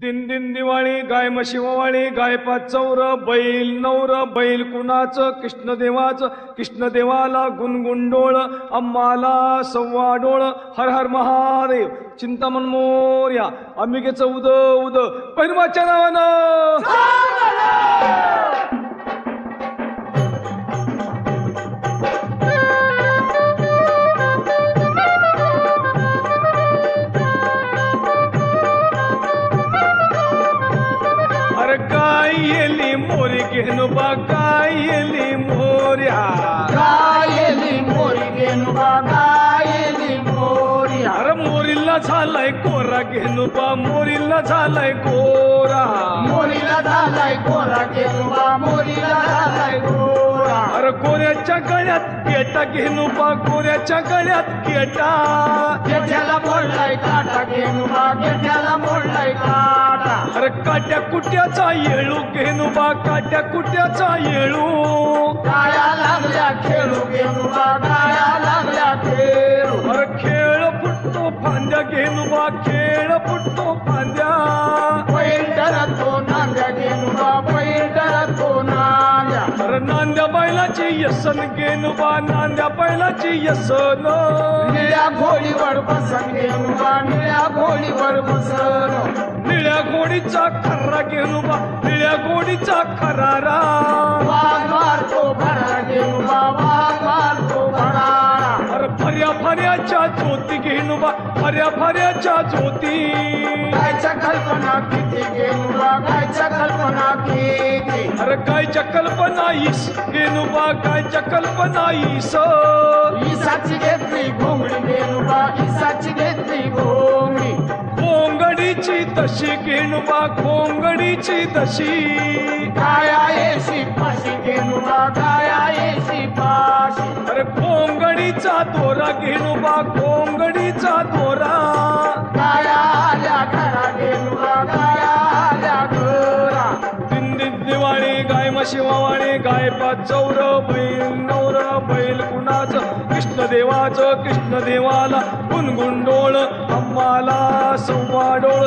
दिन दिन दिवाळी गाय म्हशी ओवाळी गाय पाच चौर बैल नवर बैल कुणाचं कृष्णदेवाचं कृष्णदेवाला गुणगुंडोळ अम्माला सव्वा डोळ हर हर महादेव चिंतामन मोर्या अंबिकेचं उद उद. पैरवाच्या नावानं. येली मोरी घेणू बा काय येली मोर्या. गायली मोरी गेनुबा गायली मोरी अरे मोरीला झालाय कोरा घेणू बा मोरीला झालाय कोरा. मोरीला झालाय कोरा गेनुबा मोरीला झालाय गोरा अरे कोऱ्याच्या गळ्यात केटा घेणू बा कोऱ्याच्या गळ्यात केटा गेठ्याला मोडलाय काटा गेनुबा गेठ्याला मोडलाय काटा अरे काट्या कुट्याचा येळू घेणू बा काट्या कुट्याचा येळू. गाया लागल्या खेळू गेनुबा गाया लागल्या खेळू. अरे खेळ फुटतो फांद्या घेणू बा खेळ फुटतो फांद्या. बैल डरतो नांद्या गेनुबा बैल डरतो नांद्या. अरे नांद्या बैलाची यसन घेणू बा नांद्या बैलाची यसन. निळ्या घोडीवर बसन गेनुबा निळ्या घोडीवर बसन. घोडीचा खर्रा बा निळ्या घोडीचा खरारा. मारतो भरा गेनुबा वाघ मारतो भरारा अरे फर्या फर्याच्या ज्योती घेणू बा फर्या फर्याच्या ज्योती. गायच्या कल्पना किती गेनुबा गायच्या कल्पना किती. अरे गायच्या कल्पना ईस घेणू बा गायच्या कल्पना ईस. इसाची घेतली घोंगडी गेनुबा इसाची तशी घेणू बा खोंगडीची तशी गाया येशी फाशी गेनुबा गाया येशी फाशी अरे खोंगडीचा दोरा घेणू बा खोंगडीचा दोरा. गाया आल्या घरा गेनुबा गाया आल्या घरा? दिन दिन दिवाळी गाय म्हशी वावाळी गाय पाच चौर बैल नवर बैल कुणाचं? कृष्णदेवाचं कृष्णदेवाला गुणगुंडोळ अम्माला सव्वा डोळ